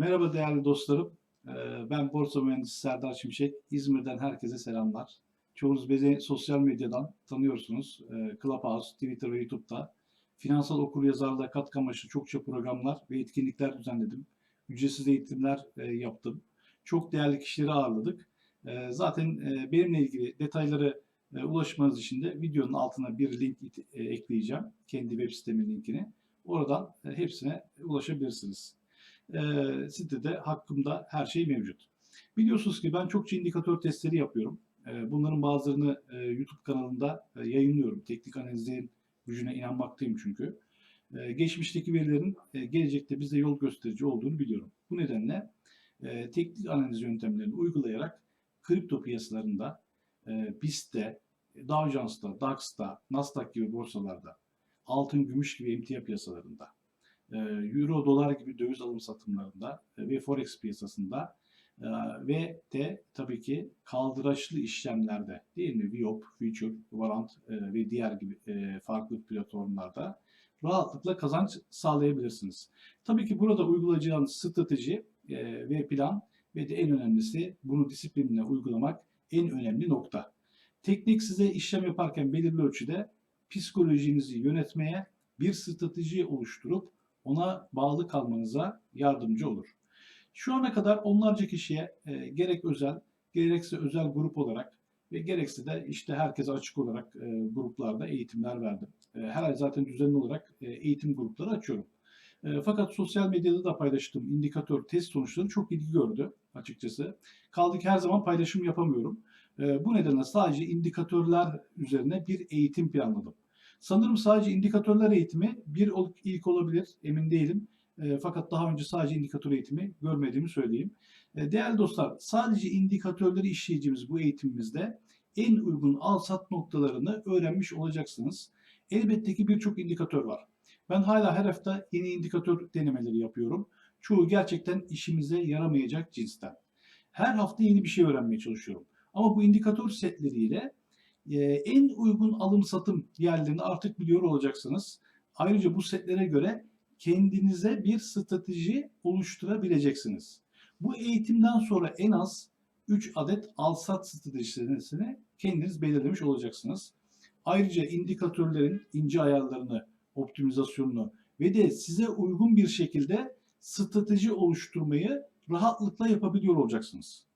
Merhaba değerli dostlarım. Ee, Ben borsa mühendisi Serdar Şimşek. İzmir'den herkese selamlar. Çoğunuz beni sosyal medyadan tanıyorsunuz. Ee, Clubhouse, Twitter ve YouTube'da. Finansal okuryazarlığa katkı amaçlı çokça programlar ve etkinlikler düzenledim. Ücretsiz eğitimler e, yaptım. Çok değerli kişileri ağırladık. Ee, Zaten e, benimle ilgili detayları e, ulaşmanız için de videonun altına bir link ekleyeceğim. Kendi web sitemin linkini. Oradan hepsine ulaşabilirsiniz e, sitede hakkımda her şey mevcut. Biliyorsunuz ki ben çokça indikatör testleri yapıyorum. E, bunların bazılarını e, YouTube kanalında e, yayınlıyorum. Teknik analizlerin gücüne inanmaktayım çünkü. E, geçmişteki verilerin e, gelecekte bize yol gösterici olduğunu biliyorum. Bu nedenle e, teknik analiz yöntemlerini uygulayarak kripto piyasalarında, e, BIST'te, Dow Jones'ta, DAX'ta, Nasdaq gibi borsalarda, altın, gümüş gibi emtia piyasalarında, euro dolar gibi döviz alım satımlarında e, ve forex piyasasında e, ve de tabii ki kaldıraçlı işlemlerde değil mi? VIOP, Future, Warrant e, ve diğer gibi e, farklı platformlarda rahatlıkla kazanç sağlayabilirsiniz. Tabii ki burada uygulayacağınız strateji e, ve plan ve de en önemlisi bunu disiplinle uygulamak en önemli nokta. Teknik size işlem yaparken belirli ölçüde psikolojinizi yönetmeye bir strateji oluşturup ona bağlı kalmanıza yardımcı olur. Şu ana kadar onlarca kişiye e, gerek özel, gerekse özel grup olarak ve gerekse de işte herkese açık olarak e, gruplarda eğitimler verdim. E, her ay zaten düzenli olarak e, eğitim grupları açıyorum. E, fakat sosyal medyada da paylaştığım indikatör test sonuçları çok ilgi gördü açıkçası. Kaldı ki her zaman paylaşım yapamıyorum. E, bu nedenle sadece indikatörler üzerine bir eğitim planladım. Sanırım sadece indikatörler eğitimi bir ilk olabilir, emin değilim. E, fakat daha önce sadece indikatör eğitimi görmediğimi söyleyeyim. E, değerli dostlar, sadece indikatörleri işleyeceğimiz bu eğitimimizde en uygun al-sat noktalarını öğrenmiş olacaksınız. Elbette ki birçok indikatör var. Ben hala her hafta yeni indikatör denemeleri yapıyorum. Çoğu gerçekten işimize yaramayacak cinsten. Her hafta yeni bir şey öğrenmeye çalışıyorum. Ama bu indikatör setleriyle en uygun alım satım yerlerini artık biliyor olacaksınız. Ayrıca bu setlere göre kendinize bir strateji oluşturabileceksiniz. Bu eğitimden sonra en az 3 adet al-sat stratejisini kendiniz belirlemiş olacaksınız. Ayrıca indikatörlerin ince ayarlarını, optimizasyonunu ve de size uygun bir şekilde strateji oluşturmayı rahatlıkla yapabiliyor olacaksınız.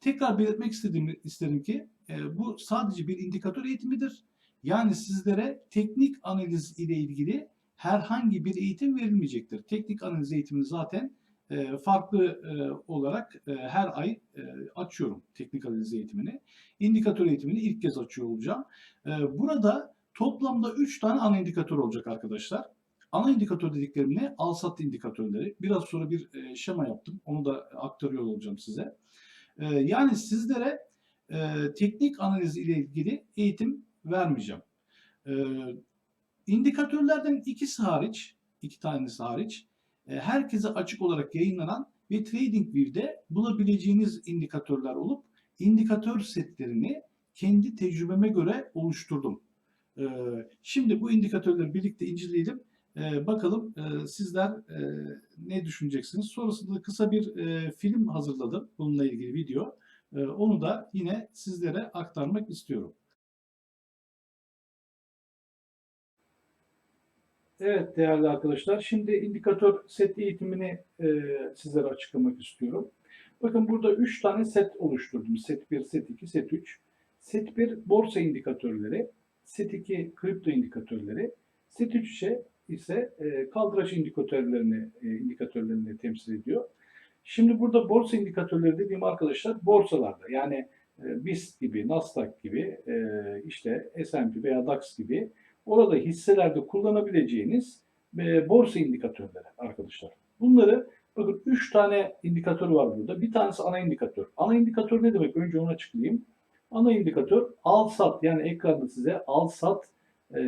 Tekrar belirtmek istediğim isterim ki e, bu sadece bir indikatör eğitimidir. Yani sizlere teknik analiz ile ilgili herhangi bir eğitim verilmeyecektir. Teknik analiz eğitimini zaten e, farklı e, olarak e, her ay e, açıyorum teknik analiz eğitimini. İndikatör eğitimini ilk kez açıyor olacağım. E, burada toplamda 3 tane ana indikatör olacak arkadaşlar. Ana indikatör dediklerim ne? Al-sat indikatörleri. Biraz sonra bir e, şema yaptım. Onu da aktarıyor olacağım size. E, yani sizlere e, teknik analiz ile ilgili eğitim vermeyeceğim. E, indikatörlerden ikisi hariç, iki tanesi hariç, e, herkese açık olarak yayınlanan ve TradingView'de bulabileceğiniz indikatörler olup indikatör setlerini kendi tecrübeme göre oluşturdum. E, şimdi bu indikatörleri birlikte inceleyelim. E, bakalım e, sizler e, ne düşüneceksiniz? Sonrasında kısa bir e, film hazırladım bununla ilgili video. E, onu da yine sizlere aktarmak istiyorum. Evet değerli arkadaşlar, şimdi indikatör set eğitimini e, sizlere açıklamak istiyorum. Bakın burada 3 tane set oluşturdum. Set 1, set 2, set 3. Set 1 borsa indikatörleri, set 2 kripto indikatörleri, set 3 ise, ise e, kaldıraç indikatörlerini, e, indikatörlerini temsil ediyor. Şimdi burada borsa indikatörleri dediğim arkadaşlar borsalarda yani e, BIST gibi, Nasdaq gibi, e, işte S&P veya DAX gibi orada hisselerde kullanabileceğiniz e, borsa indikatörleri arkadaşlar. Bunları bakın 3 tane indikatör var burada. Bir tanesi ana indikatör. Ana indikatör ne demek? Önce onu açıklayayım. Ana indikatör al sat yani ekranda size al sat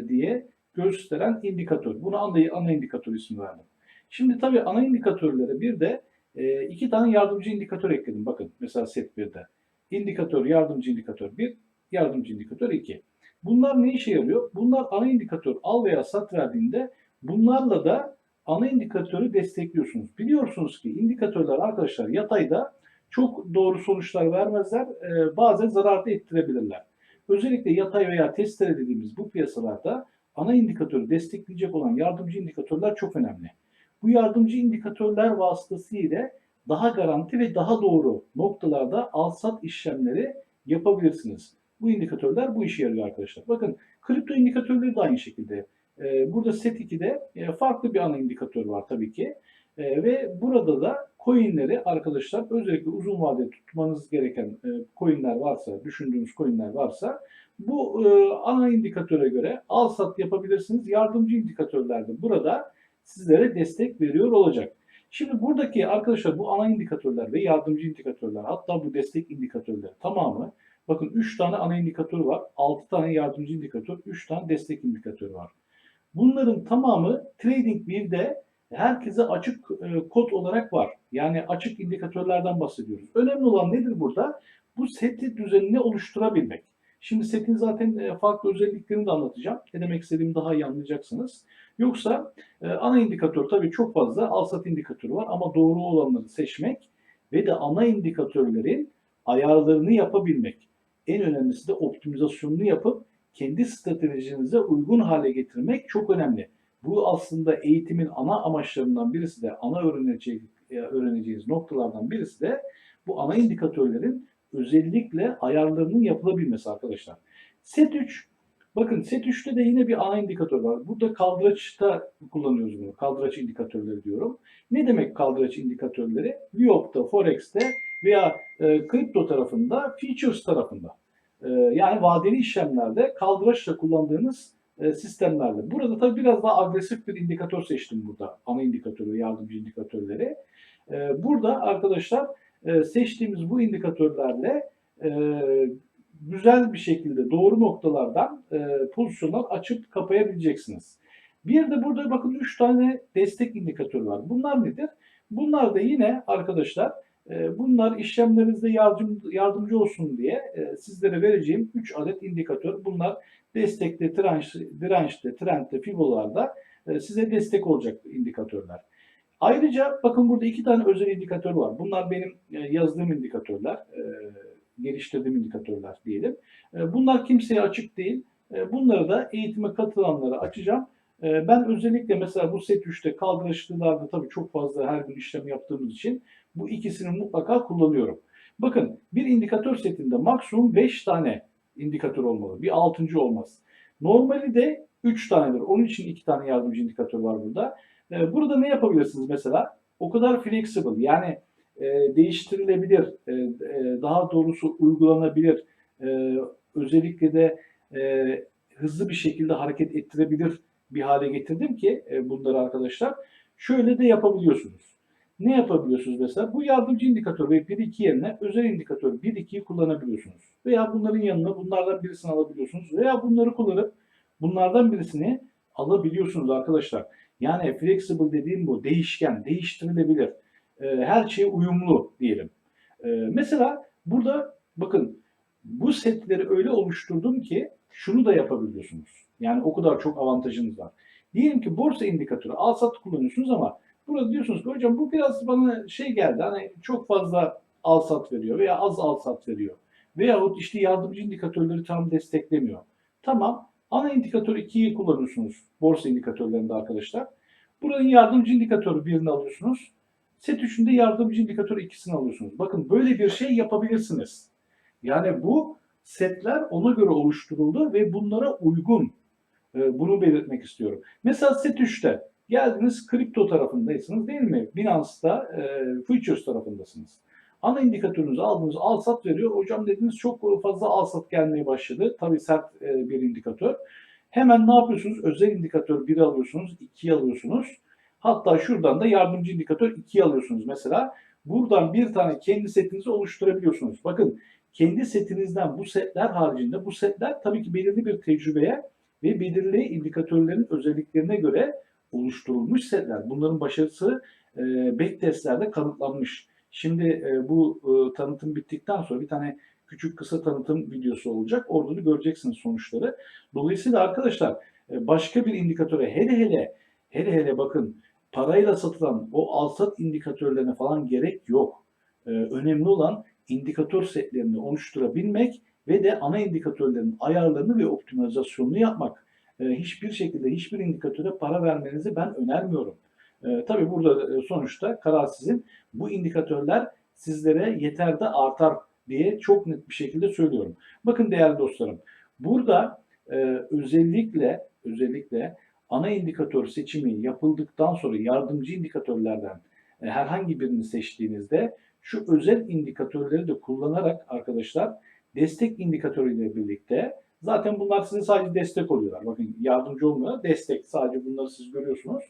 diye gösteren indikatör. Buna ana, ana indikatör ismi verdim. Şimdi tabii ana indikatörlere bir de e, iki tane yardımcı indikatör ekledim. Bakın mesela set 1'de. İndikatör, yardımcı indikatör 1, yardımcı indikatör 2. Bunlar ne işe yarıyor? Bunlar ana indikatör al veya sat verdiğinde bunlarla da ana indikatörü destekliyorsunuz. Biliyorsunuz ki indikatörler arkadaşlar yatayda çok doğru sonuçlar vermezler. e, bazen zarar da ettirebilirler. Özellikle yatay veya testere dediğimiz bu piyasalarda ana indikatörü destekleyecek olan yardımcı indikatörler çok önemli. Bu yardımcı indikatörler vasıtasıyla daha garanti ve daha doğru noktalarda al-sat işlemleri yapabilirsiniz. Bu indikatörler bu işe yarıyor arkadaşlar. Bakın kripto indikatörleri de aynı şekilde. Ee, Burada set 2'de e, farklı bir ana indikatör var tabii ki. Ee, Ve burada da coinleri arkadaşlar özellikle uzun vadede tutmanız gereken e, coinler varsa, düşündüğünüz coinler varsa bu e, ana indikatöre göre al sat yapabilirsiniz. Yardımcı indikatörler de burada sizlere destek veriyor olacak. Şimdi buradaki arkadaşlar bu ana indikatörler ve yardımcı indikatörler hatta bu destek indikatörleri tamamı bakın 3 tane ana indikatör var, 6 tane yardımcı indikatör, 3 tane destek indikatörü var. Bunların tamamı TradingView'de herkese açık e, kod olarak var. Yani açık indikatörlerden bahsediyoruz. Önemli olan nedir burada? Bu seti düzenini oluşturabilmek. Şimdi setin zaten e, farklı özelliklerini de anlatacağım. Ne demek istediğimi daha iyi anlayacaksınız. Yoksa e, ana indikatör tabii çok fazla al sat indikatörü var ama doğru olanları seçmek ve de ana indikatörlerin ayarlarını yapabilmek. En önemlisi de optimizasyonunu yapıp kendi stratejinize uygun hale getirmek çok önemli. Bu aslında eğitimin ana amaçlarından birisi de ana öğreneceği, e, öğreneceğiniz noktalardan birisi de bu ana indikatörlerin özellikle ayarlarının yapılabilmesi arkadaşlar. Set 3 Bakın set 3'te de yine bir ana indikatör var. Burada kaldıraçta kullanıyoruz bunu. Kaldıraç indikatörleri diyorum. Ne demek kaldıraç indikatörleri? Viop'ta, Forex'te veya e, kripto tarafında, futures tarafında. E, yani vadeli işlemlerde kaldıraçla kullandığınız e, sistemlerde. Burada tabii biraz daha agresif bir indikatör seçtim burada. Ana indikatörü, yardımcı indikatörleri. E, burada arkadaşlar e, seçtiğimiz bu indikatörlerle e, güzel bir şekilde doğru noktalardan e, pozisyonlar açıp kapayabileceksiniz. Bir de burada bakın 3 tane destek indikatörü var. Bunlar nedir? Bunlar da yine arkadaşlar e, bunlar işlemlerinizde yardım, yardımcı olsun diye e, sizlere vereceğim 3 adet indikatör. Bunlar destekte, direnç, dirençte, trendte, fibolarda size destek olacak indikatörler. Ayrıca bakın burada iki tane özel indikatör var. Bunlar benim e, yazdığım indikatörler, e, geliştirdiğim indikatörler diyelim. E, Bunlar kimseye açık değil. Bunları da eğitime katılanlara açacağım. Ben özellikle mesela bu set 3'te kaldıraçlılarda tabii çok fazla her gün işlem yaptığımız için bu ikisini mutlaka kullanıyorum. Bakın bir indikatör setinde maksimum 5 tane indikatör olmalı. Bir altıncı olmaz. Normali de 3 tanedir. Onun için 2 tane yardımcı indikatör var burada. Ee, Burada ne yapabilirsiniz mesela? O kadar flexible yani e, değiştirilebilir, e, e, daha doğrusu uygulanabilir, özellikle de hızlı bir şekilde hareket ettirebilir bir hale getirdim ki bunları arkadaşlar. Şöyle de yapabiliyorsunuz. Ne yapabiliyorsunuz mesela? Bu yardımcı indikatör ve 1-2 yerine özel indikatör 1-2'yi kullanabiliyorsunuz. Veya bunların yanına bunlardan birisini alabiliyorsunuz. Veya bunları kullanıp bunlardan birisini alabiliyorsunuz arkadaşlar. Yani flexible dediğim bu. Değişken, değiştirilebilir. Ee, her şeye uyumlu diyelim. Ee, mesela burada bakın bu setleri öyle oluşturdum ki şunu da yapabiliyorsunuz. Yani o kadar çok avantajınız var. Diyelim ki borsa indikatörü al sat kullanıyorsunuz ama burada diyorsunuz ki hocam bu biraz bana şey geldi hani çok fazla al sat veriyor veya az al sat veriyor. Veyahut işte yardımcı indikatörleri tam desteklemiyor. Tamam ana indikatör 2'yi kullanıyorsunuz borsa indikatörlerinde arkadaşlar. Buranın yardımcı indikatörü birini alıyorsunuz. Set 3'ünde yardımcı indikatör ikisini alıyorsunuz. Bakın böyle bir şey yapabilirsiniz. Yani bu setler ona göre oluşturuldu ve bunlara uygun. Ee, Bunu belirtmek istiyorum. Mesela set 3'te geldiniz kripto tarafındaysınız değil mi? Binance'da e, futures tarafındasınız. Ana indikatörünüzü aldınız al sat veriyor. Hocam dediniz çok fazla al sat gelmeye başladı. Tabii sert e, bir indikatör. Hemen ne yapıyorsunuz? Özel indikatör 1'i alıyorsunuz, 2'yi alıyorsunuz. Hatta şuradan da yardımcı indikatör 2'yi alıyorsunuz mesela. Buradan bir tane kendi setinizi oluşturabiliyorsunuz. Bakın kendi setinizden bu setler haricinde bu setler tabii ki belirli bir tecrübeye ve belirli indikatörlerin özelliklerine göre oluşturulmuş setler. Bunların başarısı e, backtestlerde kanıtlanmış. Şimdi e, bu e, tanıtım bittikten sonra bir tane küçük kısa tanıtım videosu olacak. Orada da göreceksiniz sonuçları. Dolayısıyla arkadaşlar e, başka bir indikatöre hele hele hele hele bakın parayla satılan o alsat indikatörlerine falan gerek yok. Ee, önemli olan indikatör setlerini oluşturabilmek ve de ana indikatörlerin ayarlarını ve optimizasyonunu yapmak. Ee, hiçbir şekilde hiçbir indikatöre para vermenizi ben önermiyorum. Tabii burada e, sonuçta karar sizin. Bu indikatörler sizlere yeter de artar diye çok net bir şekilde söylüyorum. Bakın değerli dostlarım, burada e, özellikle özellikle ana indikatör seçimi yapıldıktan sonra yardımcı indikatörlerden e, herhangi birini seçtiğinizde şu özel indikatörleri de kullanarak arkadaşlar destek indikatörüyle birlikte zaten bunlar size sadece destek oluyorlar. Bakın yardımcı olmuyor, destek. Sadece bunları siz görüyorsunuz.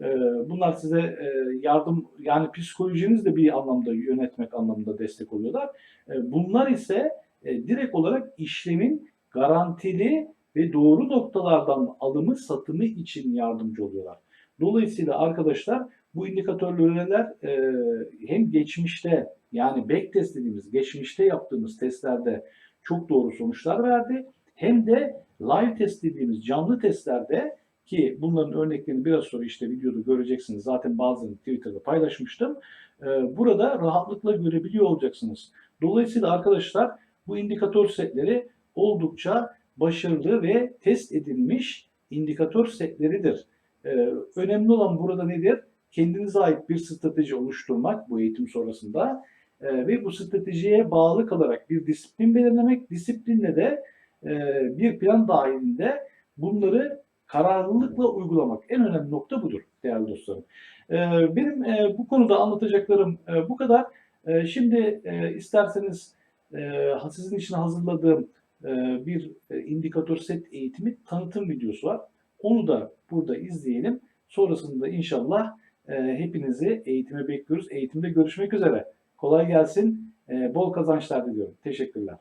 E, Bunlar size e, yardım yani psikolojiniz de bir anlamda yönetmek anlamında destek oluyorlar. E, Bunlar ise e, direkt olarak işlemin garantili ve doğru noktalardan alımı satımı için yardımcı oluyorlar. Dolayısıyla arkadaşlar bu indikatörler e, hem geçmişte yani backtest dediğimiz geçmişte yaptığımız testlerde çok doğru sonuçlar verdi. Hem de live test dediğimiz canlı testlerde ki bunların örneklerini biraz sonra işte videoda göreceksiniz. Zaten bazılarını Twitter'da paylaşmıştım. E, burada rahatlıkla görebiliyor olacaksınız. Dolayısıyla arkadaşlar bu indikatör setleri oldukça başarılı ve test edilmiş indikatör setleridir. Ee, önemli olan burada nedir? Kendinize ait bir strateji oluşturmak bu eğitim sonrasında Ee, ve bu stratejiye bağlı kalarak bir disiplin belirlemek, disiplinle de e, bir plan dahilinde bunları kararlılıkla uygulamak. En önemli nokta budur değerli dostlarım. Ee, benim e, bu konuda anlatacaklarım e, bu kadar. E, şimdi isterseniz sizin için hazırladığım bir indikatör set eğitimi tanıtım videosu var. Onu da burada izleyelim. Sonrasında inşallah hepinizi eğitime bekliyoruz. Eğitimde görüşmek üzere. Kolay gelsin. Bol kazançlar diliyorum. Teşekkürler.